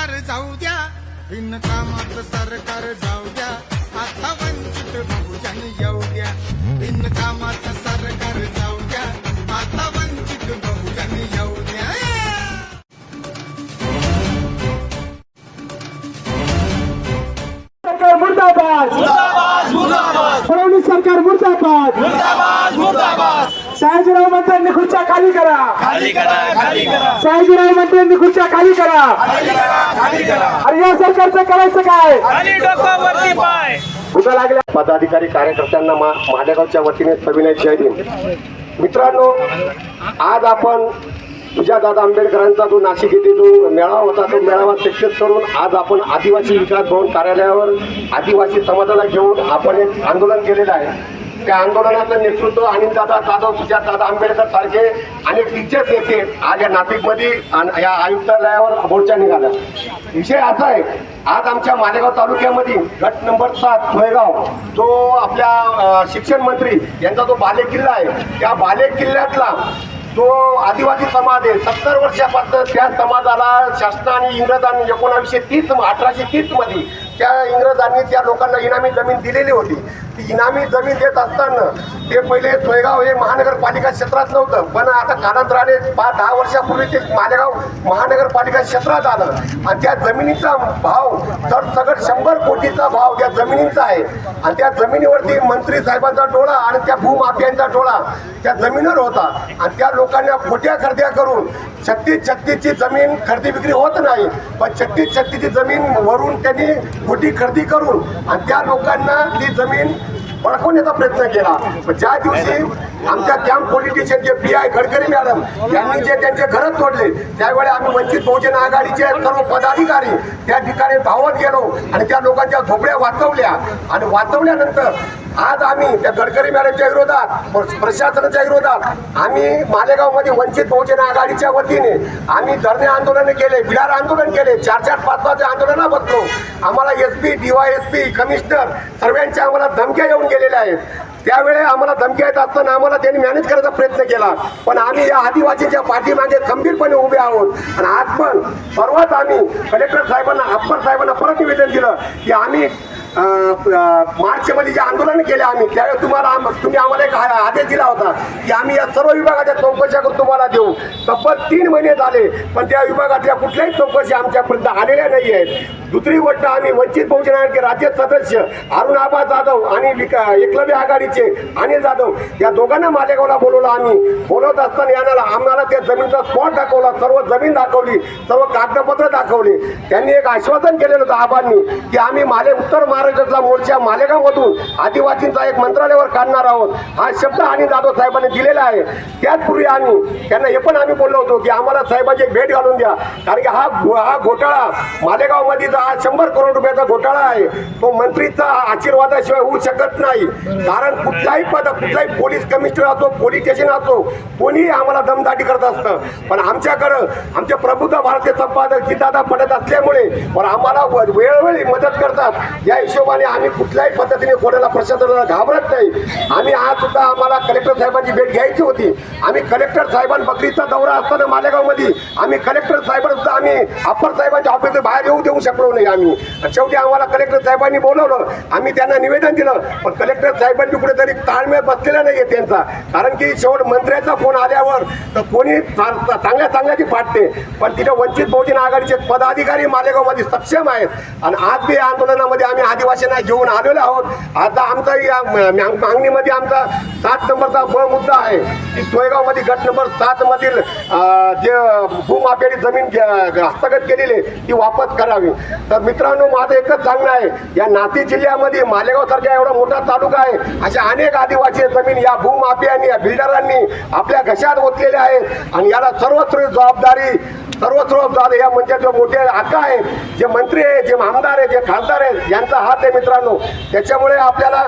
सरकार जाऊ द्या. बिनकामाचं सरकार जाऊ द्या. आता वंचित बहुजन येऊ द्या. बिनकामाचं सरकार जाऊ द्या. आता वंचित बहुजन येऊ द्या. सरकार मुर्दाबाद. फडणवीस सरकार मुर्दाबाद. शहाजीराव मंत्र्यांनी खुर्च्या खाली करा. खाली करा खाली करा. शहाजीराव मंत्र्यांनी खुर्च्या खाली करा. खाली करा अरे या सरकारचं करायचं काय? खाली पाय. उद्या लागल्या पदाधिकारी कार्यकर्त्यांना मा मालेगावच्या वतीने सविनय जय दिन मित्रांनो आज आपण दादा आंबेडकरांचा जो नाशिक येथे जो मेळावा होता तो मेळावा सक्सेस करून आज आपण आदिवासी विकास भवन कार्यालयावर आदिवासी समाजाला घेऊन आपण एक आंदोलन केलेलं आहे. त्या आंदोलनाचं नेतृत्व अनिलदादा जाधव सुजातदादा आंबेडकर सारखे अनेक टीचर्स नेते आज या नाशिकमध्ये आणि या आयुक्तालयावर मोर्चा निघाला. विषय असा आहे आज आमच्या मालेगाव तालुक्यामध्ये गट नंबर सात सोयगाव जो आपल्या शिक्षण मंत्री यांचा जो बाले किल्ला आहे त्या बाले किल्ल्यातला जो आदिवासी समाज आहे सत्तर वर्षापासून त्या समाजाला शासनाने इंग्रजांनी एकोणावीसशे तीस अठराशे तीसमध्ये त्या इंग्रजांनी त्या लोकांना इनामी जमीन दिलेली होती. इनामी जमीन देत असताना ते पहिले सोयगाव हे महानगरपालिका क्षेत्रात नव्हतं. पण आता कालांतराने पाच दहा वर्षापूर्वी ते मालेगाव महानगरपालिका क्षेत्रात आलं. आणि त्या जमिनीचा भाव तर सगळं शंभर कोटीचा भाव त्या जमिनीचा आहे. आणि त्या जमिनीवरती मंत्री साहेबांचा डोळा आणि त्या भूमाफियांचा डोळा त्या जमिनीवर होता. आणि त्या लोकांना खोट्या खरेद्या करून छत्तीस छत्तीसची जमीन खरेदी विक्री होत नाही पण छत्तीस छत्तीसची जमीन वरून त्यांनी खोटी खरेदी करून आणि त्या लोकांना ती जमीन पळकवण्याचा प्रयत्न केला. पण ज्या दिवशी आमच्या camp politician J P I Gadkari madam यांनी जे त्यांचे घर तोडले त्यावेळी आम्ही वंचित बहुजन आघाडीचे सर्व पदाधिकारी त्या ठिकाणी धावत गेलो आणि त्या लोकांच्या झोपड्या वाचवल्या. आणि वाचवल्यानंतर आज आम्ही त्या गडकरी मॅडमच्या विरोधात प्रशासनाच्या विरोधात आम्ही मालेगावमध्ये वंचित बहुजन आघाडीच्या वतीने आम्ही धरणे आंदोलन केले बिडार आंदोलन केले चार चार पाच पाच आंदोलना बसलो आम्हाला S P D Y S P commissioner सर्वांच्या आम्हाला धमक्या येऊन गेलेल्या आहेत. त्यावेळी आम्हाला धमक्या येत असताना आम्हाला त्यांनी मॅनेज करायचा प्रयत्न केला. पण आम्ही या आदिवासीच्या पाठीमागे खंबीरपणे उभे आहोत. आणि आज पण परवाच आम्ही कलेक्टर साहेबांना अप्पर साहेबांना परत निवेदन दिलं की आम्ही मार्च मध्ये जे आंदोलन केले आम्ही त्यावेळेस तुम्हाला तुम्ही आम्हाला एक आदेश दिला होता की आम्ही या सर्व विभागाच्या चौकशा करून तुम्हाला देऊ. तब्बल तीन महिने झाले पण त्या विभागातल्या कुठल्याही चौकशी आमच्यापर्यंत आलेल्या नाही आहेत. दुसरी गोष्ट आम्ही वंचित बहुजन आघाडी राज्य सदस्य अरुण आबा जाधव आणि एकलव्य आघाडी आघाडीचे अनिल जाधव या दोघांना मालेगावला बोलवलं आम्ही. बोलवत असताना यांना आम्हाला त्या जमीनचा स्पॉट दाखवला. सर्व जमीन दाखवली. सर्व कागदपत्र दाखवली. त्यांनी एक आश्वासन केलेलं होतं आबांनी की आम्ही माले उत्तर महाराष्ट्रातला मोर्चा मालेगावमधून आदिवासींचा एक मंत्रालयावर काढणार आहोत. हा शब्द आणि जाधव साहेबांनी दिलेला आहे. त्याचपूर्वी आम्ही त्यांना हे पण आम्ही बोललो होतो की आम्हाला साहेबांची एक भेट घालून द्या. कारण की हा घो- हा घोटाळा मालेगावमध्ये हा शंभर करोड रुपयाचा घोटाळा आहे. तो मंत्रीचा आशीर्वादाशिवाय होऊ शकत नाही. कारण कुठलाही पद कुठलाही पोलीस कमिशनर असो पोलीस स्टेशन असो कोणीही आम्हाला दमदाटी करत असतं. पण आमच्याकडं आमचे प्रबुद्ध भारतीय संपादक जितदादा पडत असल्यामुळे पण आम्हाला व- वेळोवेळी मदत करतात. या हिशोबाने आम्ही कुठल्याही पद्धतीने कोणाला प्रशासनाला घाबरत नाही. आम्ही आज सुद्धा आम्हाला कलेक्टर साहेबांची भेट घ्यायची होती. आम्ही कलेक्टर साहेबां बकरीचा दौरा असताना मालेगावमध्ये आम्ही कलेक्टर साहेबांसुद्धा आम्ही अप्पर साहेबांच्या ऑफिस बाहेर येऊ देऊ शकलो नाही आम्ही. शेवटी आम्हाला कलेक्टर साहेबांनी बोलवलं. आम्ही त्यांना निवेदन दिलं. पण कलेक्टर साहेबांनी कुठेतरी ताळमेळ बसलेला नाही आहे त्यांचा. कारण की शेवट मंत्र्याचा फोन आल्यावर तर कोणी चांगल्या चांगल्याची फाटते पण तिथे वंचित बहुजन आघाडीचे पदाधिकारी मालेगावमध्ये सक्षम आहेत. आणि आज बी या आंदोलनामध्ये आम्ही आदिवासींना घेऊन आलेलो आहोत. आता आमचा या मागणीमध्ये आमचा सात नंबरचा ब मुद्दा आहे. की सोयगावमध्ये गट नंबर सात मधील जे भूमाफियाची जमीन हस्तगत केलेली आहे, ती वापस करावी. तर मित्रांनो माझं एकच सांगणं आहे. या नाती जिल्ह्यामध्ये मालेगाव सारख्या एवढा मोठा तालुका आहे अशा अनेक आदिवासी जमीन या भूमाफियांनी या बिल्डरांनी आपल्या घशात ओतलेल्या आहेत. आणि याला सर्वत्र जबाबदारी सर्वत्र जबाबदारी या म्हणजे जे मोठे हक्क आहे जे मंत्री आहे जे आमदार आहे जे खासदार आहेत यांचा हात आहे मित्रांनो. त्याच्यामुळे आपल्याला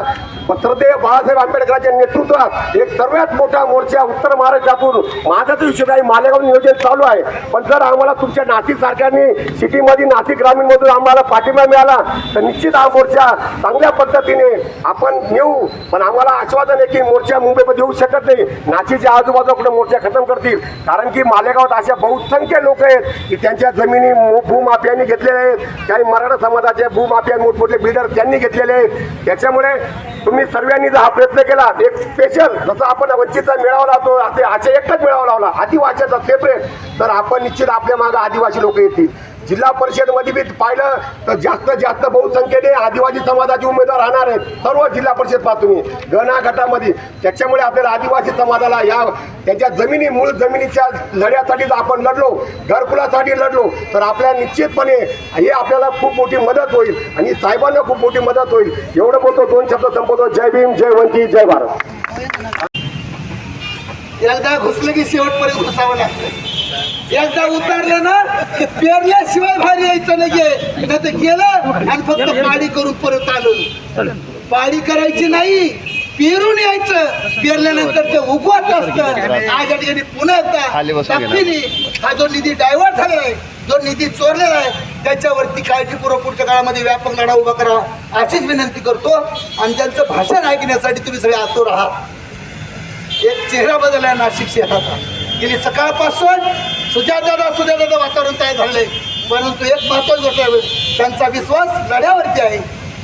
श्रद्धेय बाळासाहेब आंबेडकरांच्या नेतृत्वात एक सर्वात मोठा मोर्चा उत्तर महाराष्ट्रातून माझा तर विषय काही मालेगाव नियोजन चालू आहे. पण जर आम्हाला तुमच्या नाशिक सारख्यांनी सिटीमध्ये नाशिक ग्रामीणमधून आम्हाला पाठिंबा मिळाला तर निश्चित हा मोर्चा चांगल्या पद्धतीने आपण नेऊ. पण आम्हाला आश्वासन आहे की मोर्चा मुंबईमध्ये येऊ शकत नाही. नाशिकच्या आजूबाजूला कुठे मोर्चा खतम करतील? कारण की मालेगावात अशा बहुसंख्य लोक गोष्ट आहे की त्यांच्या जमिनी भूमाफियांनी घेतलेल्या आहेत. काही मराठा समाजाचे भूमाफिया मोठमोठे बिल्डर त्यांनी घेतलेले आहेत. त्याच्यामुळे तुम्ही सर्वांनी जर हा प्रयत्न केला एक स्पेशल जसं आपण वंचितचा मेळावा लावतो असे असे एकटाच मेळावा लावला आदिवासीचा सेपरेट तर आपण निश्चित आपल्या मागे आदिवासी लोक येतील. जिल्हा परिषदमध्ये बी पाहिलं तर जास्त जास्त बहुसंख्येने आदिवासी समाजाचे उमेदवार राहणार आहेत. सर्व जिल्हा परिषद पाहतो तुम्ही. गणा गटामध्ये. त्याच्यामुळे आपल्याला आदिवासी समाजाला या त्याच्या जमिनी मूळ जमिनीच्या लढ्यासाठी जर आपण लढलो. घरकुलासाठी लढलो. तर आपल्याला निश्चितपणे हे आपल्याला खूप मोठी मदत होईल आणि साहेबांना खूप मोठी मदत होईल. एवढं बोलतो दोन शब्द संपवतो. जय भीम जय वंती जय भारत. एकदा घुसलं की शेवटपर्यंत घुसावं लागतं. एकदा उतरलं ना पेरल्याशिवाय बाहेर यायचं नाहीये. नाही तर गेलं आणि फक्त पाडी करून परत आलो. पाडी करायची नाही पेरून यायचं. पेरल्यानंतर ते उगवत असतं. आज या ठिकाणी पुन्हा हा जो निधी डायव्हर्ट आहे जो निधी चोरलेला आहे त्याच्यावरती काळजीपूर्वक पुढच्या काळामध्ये व्यापक लढा उभा करा. अशीच विनंती करतो. आणि त्यांचं भाषण ऐकण्यासाठी तुम्ही सगळे आतुर आहात. एक चेहरा बदलला नाशिक शहराचा गेली सकाळपासून सुजातादा सुजाताचं वातावरण तयार झालंय. परंतु एक महत्वाची गोष्ट आहे त्यांचा विश्वास लढ्यावरती आहे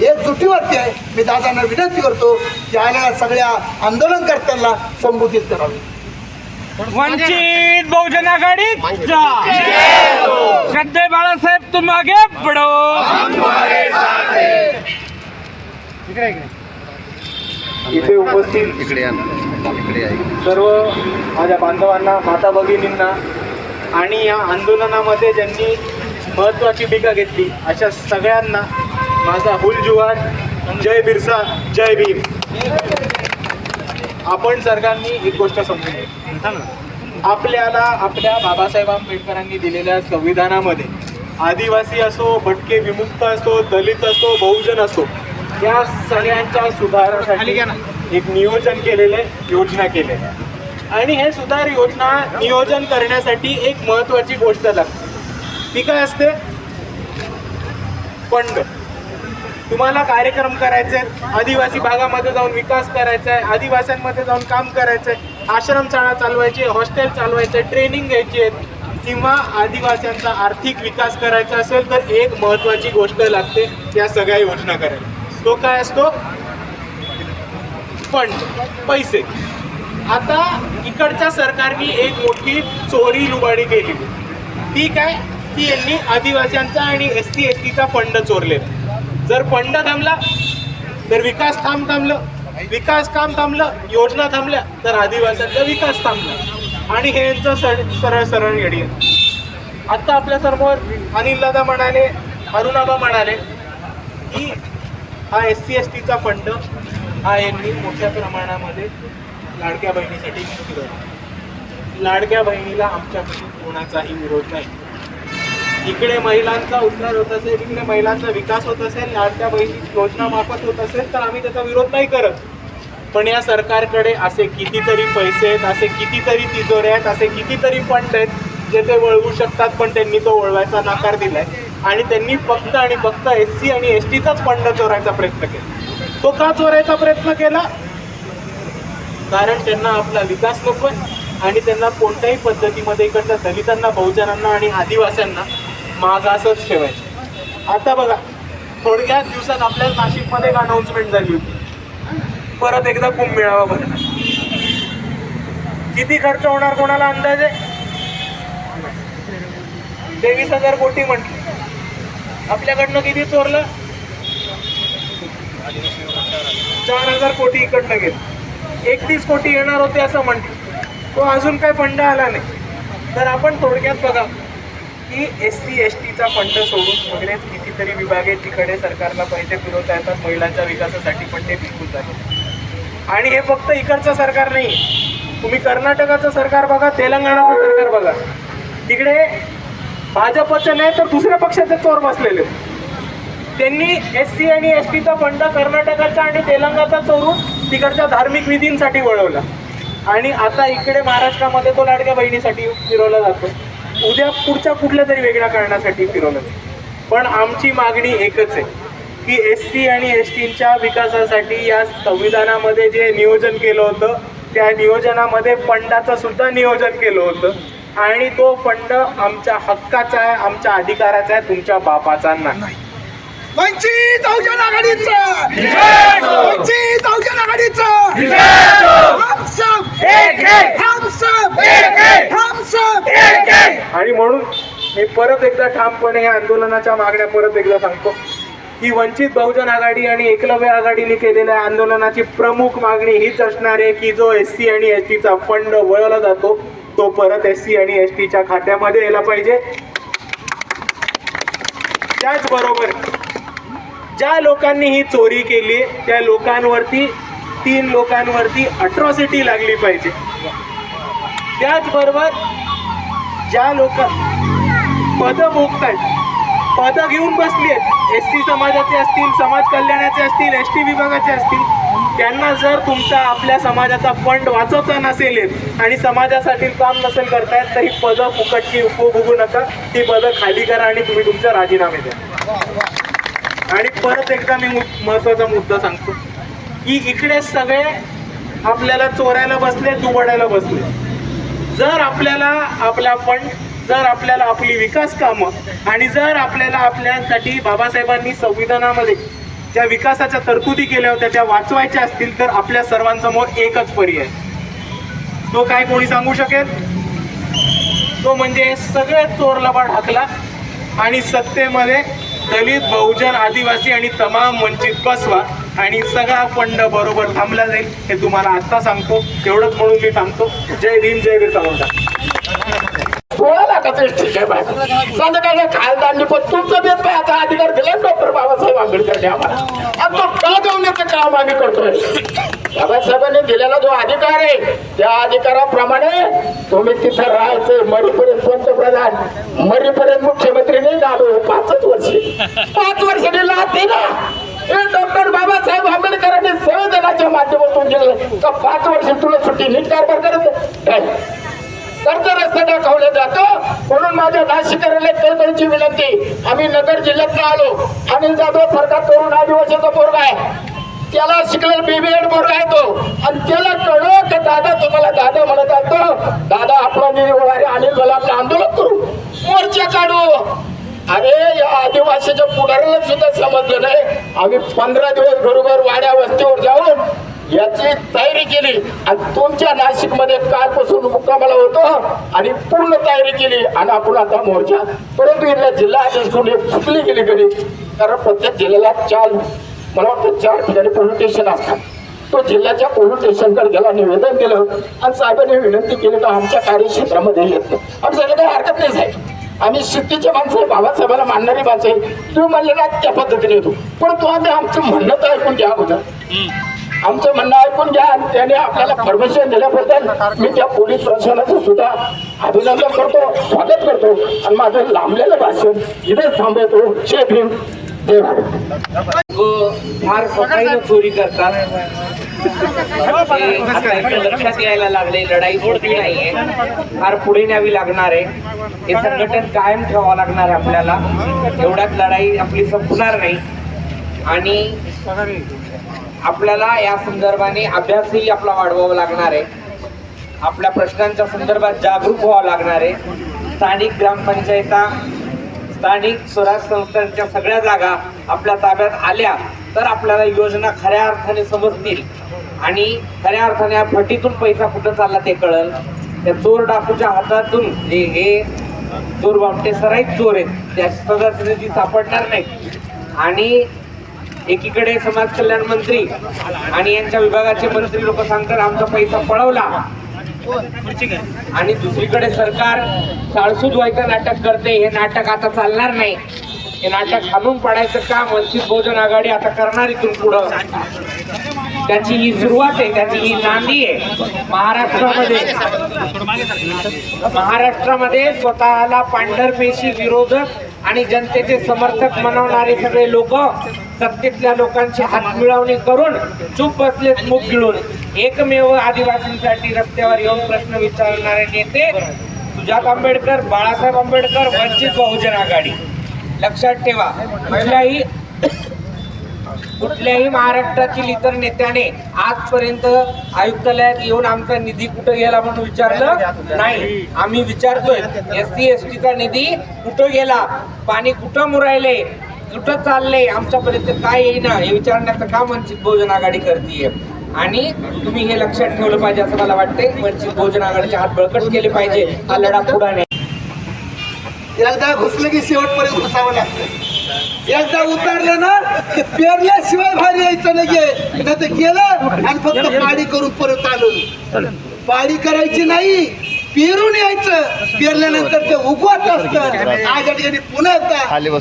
एकजुटीवरती आहे. मी दादांना विनंती करतो की आलेल्या सगळ्या आंदोलनकर्त्यांना संबोधित करावे. वंचित बहुजन आघाडीचा श्रद्धे बाळासाहेब तुम आगे बढो इथे उपस्थित सर्व माझ्या बांधवांना माता भगिनींना आणि या आंदोलनामध्ये ज्यांनी महत्त्वाची भूमिका घेतली अशा सगळ्यांना माझा हुल जुहार जय बिरसा जय भीम. आपण सर्वांनी एक गोष्ट समजून घ्या. आपल्याला आपल्या बाबासाहेब आंबेडकरांनी दिलेल्या संविधानामध्ये आदिवासी असो भटके विमुक्त असो दलित असो बहुजन असो या सगळ्यांच्या सुधारासाठी एक नियोजन केलेले योजना केलेल्या. आणि हे सुधार योजना नियोजन करण्यासाठी एक महत्वाची गोष्ट लागते. ती काय असते? फंड. तुम्हाला कार्यक्रम करायचे आहेत, आदिवासी भागामध्ये जाऊन विकास करायचा आहे आदिवासींमध्ये जाऊन काम करायचं आहे आश्रमशाळा चालवायची हॉस्टेल चालवायचे ट्रेनिंग घ्यायची आहेत किंवा आदिवासींचा आर्थिक विकास करायचा असेल तर एक महत्त्वाची गोष्ट लागते या सगळ्या योजना करायला. तो काय असतो? फंड पैसे. आता इकडच्या सरकारने एक मोठी चोरी लुबाडी केली. ती काय? की यांनी आदिवासींचा आणि एस सी एस टीचा फंड चोरलेला जर फंड थांबला तर विकास थांब थांबलं. विकास काम थांबलं योजना थांबल्या तर आदिवासींचा विकास थांबला. आणि हे यांचं सर सरळ सरळ येडी. आत्ता आपल्यासमोर अनिल दादा म्हणाले अरुणाबा म्हणाले की हा एस सी एस टीचा फंड हा यांनी मोठ्या प्रमाणामध्ये लाडक्या बहिणीसाठी फिरवला लाडक्या बहिणीला आमच्याकडून कोणाचाही विरोध नाही. इकडे महिलांचा उद्धार होत असेल इकडे महिलांचा विकास होत असेल लाडक्या बहिणी योजना मार्फत होत असेल तर आम्ही त्याचा विरोध नाही करत. पण या सरकारकडे असे कितीतरी पैसे आहेत असे कितीतरी तिजोरे आहेत असे कितीतरी फंड आहेत जे ते वळवू शकतात पण त्यांनी तो वळवायचा नकार दिलाय. आणि त्यांनी फक्त आणि फक्त एस सी आणि एस टीचाच फंड चोरायचा प्रयत्न केला. तो का चोरायचा प्रयत्न केला? कारण त्यांना आपला विकास नको आणि त्यांना कोणत्याही पद्धतीमध्ये इकडच्या दलितांना बहुजनांना आणि आदिवासींना मागासच ठेवायचं. आता बघा थोडक्याच दिवसात आपल्या नाशिकमध्ये एक अनाऊन्समेंट झाली होती. परत एकदा कुंभमेळावा भरणार किती खर्च होणार कोणाला अंदाज? आहे तेवीस हजार कोटी म्हटले. आपल्याकडनं किती चोरलं? चार हजार कोटी इकडनं गेले. एकतीस कोटी येणार होते असं म्हणते तो अजून काय फंड आला नाही. तर आपण थोडक्यात बघा की एस सी एस टीचा फंड सोडून वगैरेच कितीतरी विभाग आहेत तिकडे सरकारला पैसे फिरवता येतात महिलांच्या विकासासाठी पण ते विकून जातात आणि हे फक्त इकडचं सरकार नाही. तुम्ही कर्नाटकाचं सरकार बघा तेलंगणाचं सरकार बघा. तिकडे भाजपचं नाही तर दुसऱ्या पक्षाचे चोर बसलेले. आहेत. त्यांनी एस सी आणि एस टीचा फंड कर्नाटकाचा आणि तेलंगाचा चोरून तिकडच्या धार्मिक विधींसाठी वळवला. आणि आता इकडे महाराष्ट्रामध्ये तो लाडक्या बहिणीसाठी फिरवला जातो. उद्या पुढच्या कुठल्या तरी वेगळ्या कारणासाठी फिरवलं पण आमची मागणी एकच आहे की एस सी आणि एस टीच्या विकासासाठी या संविधानामध्ये जे नियोजन केलं होतं त्या नियोजनामध्ये फंडाचं सुद्धा नियोजन केलं होतं. आणि तो फंड आमच्या हक्काचा आहे आमच्या अधिकाराचा आहे तुमच्या बापाचा नाही. वंचित बहुजन आघाडीचं. वंचित बहुजन आघाडीचं. हम सब हम सब हम सब आणि म्हणून मी परत एकदा ठामपणे या आंदोलनाच्या मागण्या परत एकदा सांगतो की वंचित बहुजन आघाडी आणि एकलव्य आघाडीने केलेल्या आंदोलनाची प्रमुख मागणी हीच असणार आहे की जो एस सी आणि एस टीचा फंड वळवला जातो तो परत एस सी आणि एस टीच्या खात्यामध्ये यायला पाहिजे. त्याचबरोबर ज्या लोकांनी ही चोरी केली त्या लोकांवरती तीन लोकांवरती अट्रॉसिटी लागली पाहिजे. त्याचबरोबर ज्या लोक पद भोगतायत पद घेऊन बसली आहेत एस सी समाजाचे असतील समाज कल्याणाचे असतील एस टी विभागाचे असतील त्यांना जर तुमचा आपल्या समाजाचा फंड वाचवता नसेल आणि समाजासाठी काम नसेल करतायत तर ही पदं फुकटची उपभोगू नका. ती पदं खाली करा आणि तुम्ही तुमचा राजीनामे द्या. आणि परत एकदा मी मु- महत्त्वाचा मुद्दा सांगतो की इकडे सगळे आपल्याला चोरायला बसले दुबडायला बसले. जर आपल्याला आपला फंड जर आपल्याला आपली विकास कामं आणि जर आपल्याला आपल्यासाठी बाबासाहेबांनी संविधानामध्ये ज्या विकासाच्या तरतुदी केल्या होत्या त्या वाचवायच्या असतील तर आपल्या सर्वांसमोर एकच पर्याय. तो काय कोणी सांगू शकेल? तो म्हणजे सगळे चोर लबाड हाकला आणि सत्तेमध्ये दलित बहुजन आदिवासी आणि तमाम वंचित बसवा आणि सगळा फंड बरोबर थांबला जाईल हे तुम्हाला आत्ता सांगतो. एवढंच म्हणून मी थांबतो. जय भीम जय वीर सावंत. सोळा ठीक आहे बाय. संध्याकाळी खासदारनी पण तुमचं देत आता अधिकार दिला डॉक्टर बाबासाहेब आंबेडकरने आम्हाला? आणि तो का जाऊन याचं काम आम्ही करतोय? बाबासाहेबांनी दिलेला जो अधिकार आहे त्या अधिकाराप्रमाणे तुम्ही तिथं राहायचं मरीपर्यंत पंतप्रधान मरीपर्यंत मुख्यमंत्री नाही झालो पाचच वर्ष. पाच वर्ष दिला ना. हे डॉक्टर बाबासाहेब आंबेडकरांनी संविधानाच्या माध्यमातून दिलं का पाच वर्ष तुला सुट्टी नीट कारभार करत नाही. कर्ज रस्ता दाखवला जातो. म्हणून माझ्या नाशिकऱ्याला कळकळीची विनंती. आम्ही नगर जिल्ह्यात आलो. अनिल जाधव सरकार तरुण आदिवासीचा पोरगा आहे. त्याला शिकलेला बीबीएड पोरगा आहे तो. आणि त्याला कळलं की दादा तुम्हाला दादा म्हणत असतो दादा आपला निर्वहारी अनिल मला आंदोलन करू. मोर्चा काढू. अरे या आदिवासीच्या पुढाऱ्याला सुद्धा समजलं नाही. आम्ही पंधरा दिवस बरोबर वाड्या वस्तीवर जाऊन याची तयारी केली. आणि तुमच्या नाशिकमध्ये कालपासून मुक्कामाला होतो. आणि पूर्ण तयारी केली. आणि आपण आता मोर्चा परंतु इथल्या जिल्हा अध्यक्षकडून एक चुकली गेली गडी कारण प्रत्येक जिल्ह्याला चार मला वाटतं चार ठिकाणी पोलीस स्टेशन असतात. तो जिल्ह्याच्या पोलीस स्टेशनकडे गेला निवेदन दिलं. आणि साहेबांनी विनंती केली तर आमच्या कार्यक्षेत्रामध्ये येत नाही. आम्ही सगळं काही हरकत नाही साहेब. आम्ही शिस्तीचे माणसं आहे बाबासाहेबांना मानणारी माणसं आहे. तुम्ही म्हणले ना त्या पद्धतीने येतो. पण तो आम्ही आमचं म्हणणं तर ऐकून घ्या अगोदर. आमचं म्हणणं ऐकून घ्या. त्याने आपल्याला परमिशन दिल्याबद्दल मी त्या पोलीस प्रशासनाचं सुद्धा अभिनंदन करतो स्वागत करतो. आणि माझं लांबलेलं भाषण इथेच थांबवतो. जय भीम जय भारत. हो, फार स्वतःही चोरी करतात लक्षात यायला लागले लढाई सोडती नाहीये. फार पुढे न्यावी लागणार आहे. हे संघटन कायम ठेवावं लागणार आहे आपल्याला. एवढ्यात लढाई आपली संपणार नाही. आणि आपल्याला या संदर्भाने अभ्यासही आपला वाढवावा लागणार आहे. आपल्या प्रश्नांच्या संदर्भात जागरूक व्हावं लागणार आहे. स्थानिक ग्रामपंचायता स्थानिक स्वराज संस्थांच्या सगळ्या जागा आपल्या ताब्यात आल्या तर आपल्याला योजना खऱ्या अर्थाने समजतील. आणि खऱ्या अर्थाने या फटीतून पैसा कुठं चालला ते कळल. त्या चोर डाकूच्या हातातून जे हे चोर बापटे सराईत चोर आहेत त्या सदस्य सापडणार नाही आणि एकीकडे समाज कल्याण मंत्री आणि यांच्या विभागाचे मंत्री लोक सांगतात आमचा पैसा पळवला. आणि दुसरीकडे सरकार साळसूद व्हायचं नाटक करते हे नाटक आता चालणार नाही. हे नाटक हाणून पाडायचं काम वंचित बहुजन आघाडी आता करणार इथून पुढं. त्याची ही सुरुवात आहे त्याची ही नांदी आहे. महाराष्ट्रामध्ये महाराष्ट्रामध्ये स्वतःला पांढरपेशी विरोधक आणि जनतेचे समर्थक मनवणारे सगळे लोक सत्तेतल्या लोकांची हातमिळवणी करून चूप बसलेत मुख गिळून. एकमेव आदिवासींसाठी रस्त्यावर येऊन प्रश्न विचारणारे नेते सुजात आंबेडकर बाळासाहेब आंबेडकर वंचित बहुजन आघाडी. लक्षात ठेवा कुठल्याही कुठल्याही महाराष्ट्रातील इतर नेत्याने आजपर्यंत आयुक्तालयात येऊन आमचा निधी कुठं गेला म्हणून विचारलं नाही. आम्ही विचारतोय एस सी एस टीचा निधी कुठं गेला? पाणी कुठं मुरायले? कुठं चाललंय? आमच्यापर्यंत काय येईना? हे विचारण्याचं काम वंचित बहुजन आघाडी करतीये? आणि तुम्ही हे लक्षात ठेवलं पाहिजे असं मला वाटते वंचित बहुजन आघाडीचे हात बळकट केले पाहिजे. हा लढा पुढे नाही एकदा घुसलं की शेवटपर्यंत घुसावं लागतं. एकदा उतरलं ना की पेरल्याशिवाय बाहेर यायचं नाहीये. नाही तर गेलं आणि फक्त पाडी करून परत आलं. पाडी करायची नाही. पेरून यायचं. पेरल्यानंतर ते उगवत असतं. आज या ठिकाणी पुन्हा एकदा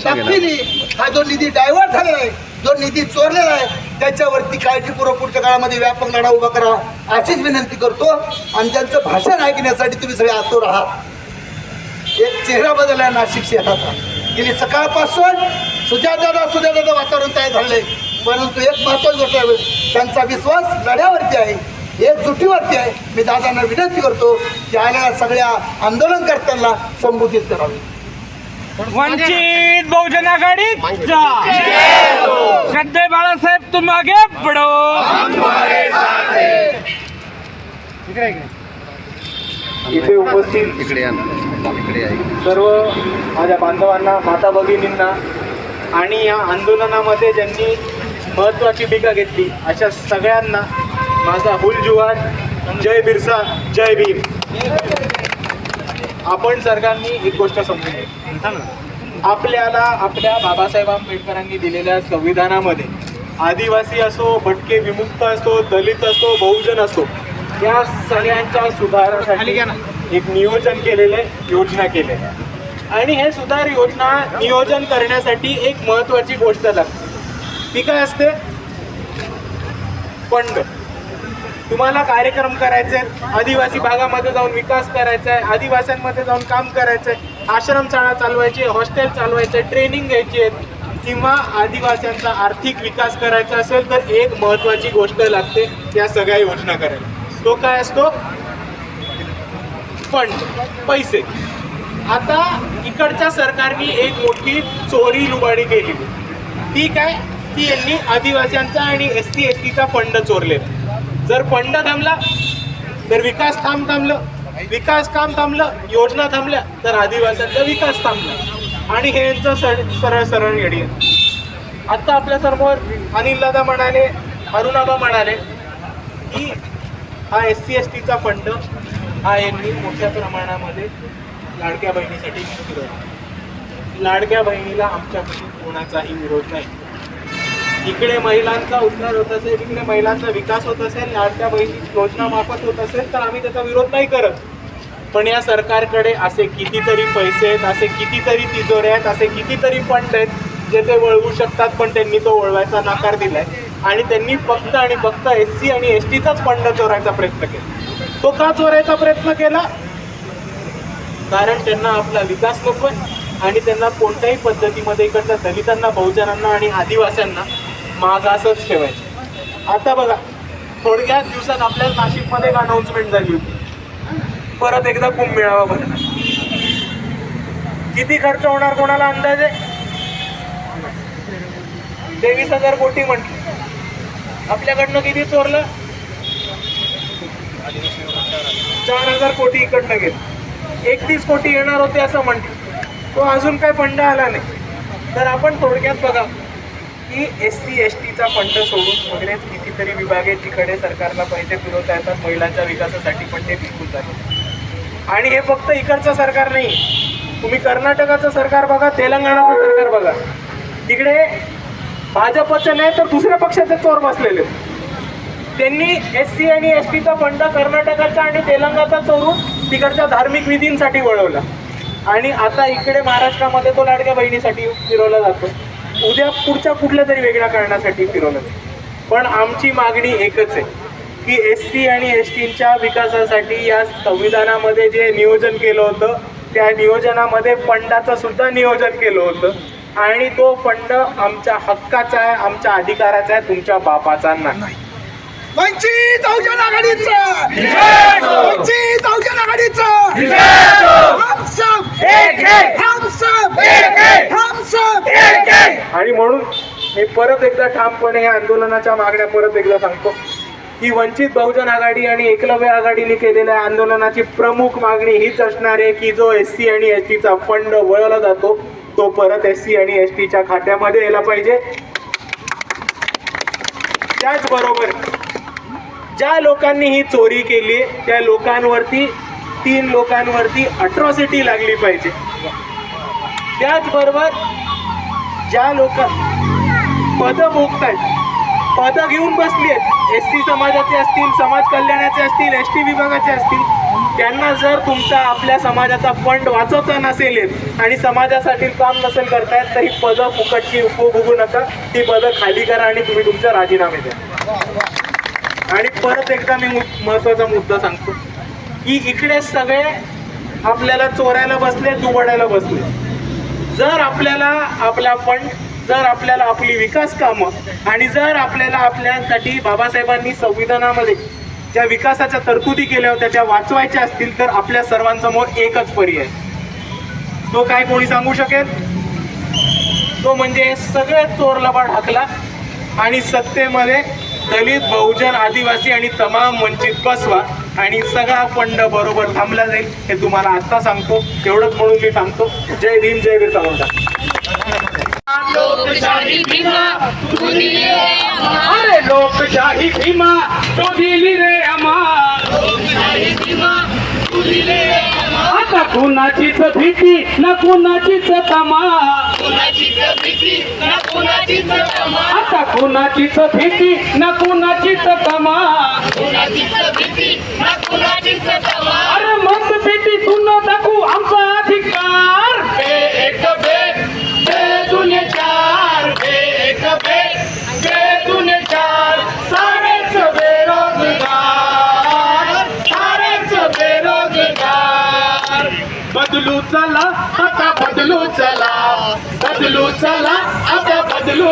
ताकदीने हा जो निधी डायव्हर्ट झालेला आहे जो निधी चोरलेला आहे त्याच्यावरती काळजीपूर्वक पुढच्या काळामध्ये व्यापक लढा उभा करा अशीच विनंती करतो. आणि ज्यांचं भाषण ऐकण्यासाठी तुम्ही सगळे आतुर आहात. एक चेहरा बदलला नाशिक शहराचा. गेली सकाळपासून सुजादादा सुजादादा वातावरण तयार झाले परंतु एक महत्वाची गोष्ट आहे त्यांचा विश्वास लढ्यावरती आहे. एकजुटीवरती आहे. मी दादांना विनंती करतो की आलेल्या सगळ्या आंदोलनकर्त्यांना संबोधित करावे. वंचित बहुजन आघाडीचा श्रद्धे बाळासाहेब तुम आगे बढो इथे उपस्थित सर्व माझ्या बांधवांना माता भगिनींना आणि या आंदोलनामध्ये ज्यांनी महत्त्वाची भूमिका घेतली अशा सगळ्यांना माझा हुल जुहार जय बिरसा जय भीम. आपण सरकारने एक गोष्ट समजून. आपल्याला आपल्या बाबासाहेब आंबेडकरांनी दिलेल्या संविधानामध्ये आदिवासी असो भटके विमुक्त असो दलित असो बहुजन असो या सगळ्यांच्या सुधारासाठी एक नियोजन केलेले योजना केलेल्या आणि हे सुधार योजना नियोजन करण्यासाठी एक महत्वाची गोष्ट लागते ती काय असते? फंड. तुम्हाला कार्यक्रम करायचे आदिवासी भागामध्ये जाऊन विकास करायचा आहे आदिवासींमध्ये जाऊन काम करायचं आहे आश्रमशाळा चालवायची हॉस्टेल चालवायचे ट्रेनिंग घ्यायची आहे किंवा आदिवासींचा आर्थिक विकास करायचा असेल तर एक महत्त्वाची गोष्ट लागते या सगळ्या योजना करायला. तो काय असतो? फंड पैसे. आता इकडच्या सरकारने एक मोठी चोरी लुबाडी केली. ती काय? ती यांनी आदिवासींचा आणि एस सी एस टीचा फंड चोरलेला. जर फंड थांबला तर विकास थांब थांबलं. विकास काम थांबलं योजना थांबल्या तर आदिवासींचा विकास थांबला. आणि हे यांचं सर सरळ सरळ येडी आत्ता आपल्यासमोर अनिल दादा म्हणाले अरुणाबा म्हणाले की हा एस सी एस टीचा फंड हा यांनी मोठ्या प्रमाणामध्ये लाडक्या बहिणीसाठी लाडक्या बहिणीला आमच्याकडून कोणाचाही विरोध नाही. इकडे महिलांचा उद्धार होत असेल तिकडे महिलांचा विकास होत असेल लाडक्या बहिणी योजना मार्फत होत असेल तर आम्ही त्याचा विरोध नाही करत. पण या सरकारकडे असे कितीतरी पैसे आहेत असे कितीतरी तिजोरे आहेत असे कितीतरी फंड आहेत जे ते वळवू शकतात पण त्यांनी तो वळवायचा नकार दिलाय. आणि त्यांनी फक्त आणि फक्त एस सी आणि एस टीचाच फंड चोरायचा प्रयत्न केला. तो का चोरायचा प्रयत्न केला? कारण त्यांना आपला विकास नको आणि त्यांना कोणत्याही पद्धतीमध्ये इकडच्या दलितांना बहुजनांना आणि आदिवासींना मागासच ठेवायचे. आता बघा थोडक्याच दिवसात आपल्या नाशिकमध्ये एक अनाऊन्समेंट झाली होती. परत एकदा कुंभमेळावा भरणार. किती खर्च होणार कोणाला अंदाज? आहे तेवीस हजार कोटी म्हटले. आपल्याकडनं किती चोरलं? चार हजार कोटी इकडनं गेले. एकतीस कोटी येणार होते असं म्हटलं. तो अजून काय फंड आला नाही. तर आपण थोडक्यात बघा की एस सी एस टीचा फंड सोडून वगैरेच कितीतरी विभाग आहेत जिकडे सरकारला पैसे पुरवता येतात महिलांच्या विकासासाठी पण ते विकून जातात आणि हे फक्त इकडचं सरकार नाही. तुम्ही कर्नाटकाचं सरकार बघा तेलंगणाचं सरकार बघा. तिकडे भाजपचं नाही तर दुसऱ्या पक्षाचे चोर बसलेले. त्यांनी एस सी आणि एस टीचा फंड कर्नाटकाचा आणि तेलंगणाचा चोरून तिकडच्या धार्मिक विधींसाठी वळवला. आणि आता इकडे महाराष्ट्रामध्ये तो लाडक्या बहिणीसाठी फिरवला जातो. उद्या पुढच्या कुठल्या तरी वेगळ्या कारणासाठी फिरवलं जातं पण आमची मागणी एकच आहे की एस सी आणि एस टीच्या विकासासाठी या संविधानामध्ये जे नियोजन केलं होतं त्या नियोजनामध्ये फंडाचं सुद्धा नियोजन केलं होतं. आणि तो फंड आमच्या हक्काचा आहे आमच्या अधिकाराचा आहे तुमच्या बापाचा नाही. वंचित बहुजन आघाडीचं. वंचित बहुजन आघाडीचं. हम सब हम सब हम सब आणि म्हणून मी परत एकदा ठामपणे या आंदोलनाच्या मागण्या परत एकदा सांगतो ही वंचित बहुजन आघाडी आणि एकलव्य आघाडीने केलेल्या आंदोलनाची प्रमुख मागणी हीच असणार आहे की जो एस सी आणि एस टीचा फंड वळवला जातो तो परत एस सी आणि एस टीच्या खात्यामध्ये यायला पाहिजे. त्याचबरोबर ज्या लोकांनी ही चोरी केली त्या लोकांवरती तीन लोकांवरती अट्रॉसिटी लागली पाहिजे. त्याचबरोबर ज्या लोक पद भोगतायत पद घेऊन बसली आहेत एस टी समाजाचे असतील समाज कल्याणाचे असतील एस टी विभागाचे असतील त्यांना जर तुमचा आपल्या समाजाचा फंड वाचवता नसेल येत आणि समाजासाठी काम नसेल करतायत तर ही पदं फुकटची उपभोगू नका. ती पदं खाली करा आणि तुम्ही तुमचे राजीनामे द्या. आणि परत एकदा मी मु- महत्त्वाचा मुद्दा सांगतो की इकडे सगळे आपल्याला चोरायला बसले दुबडायला बसले. जर आपल्याला आपला फंड जर आपल्याला आपली विकास कामं आणि जर आपल्याला आपल्यासाठी बाबासाहेबांनी संविधानामध्ये ज्या विकासाच्या तरतुदी केल्या होत्या त्या वाचवायच्या असतील तर आपल्या सर्वांसमोर एकच पर्याय. तो काय कोणी सांगू शकेल? तो म्हणजे सगळे चोर लबाड हाकला आणि सत्तेमध्ये दलित बहुजन आदिवासी आणि तमाम वंचित बसवा आणि सगळा फंड बरोबर थांबला जाईल हे तुम्हाला आता सांगतो. एवढंच म्हणून मी सांगतो जय भीम जय सावंत. अरे लोकशाही भीमा तो दिली रे आम्हा. आता कुणाचीच भीती ना कुणाचीच तमा. आता कुणाचीच भीती ना कुणाचीच तमा. अरे मत भीती तुला दाखवू आमचा अधिकार. चला बदलू चला आता बदलू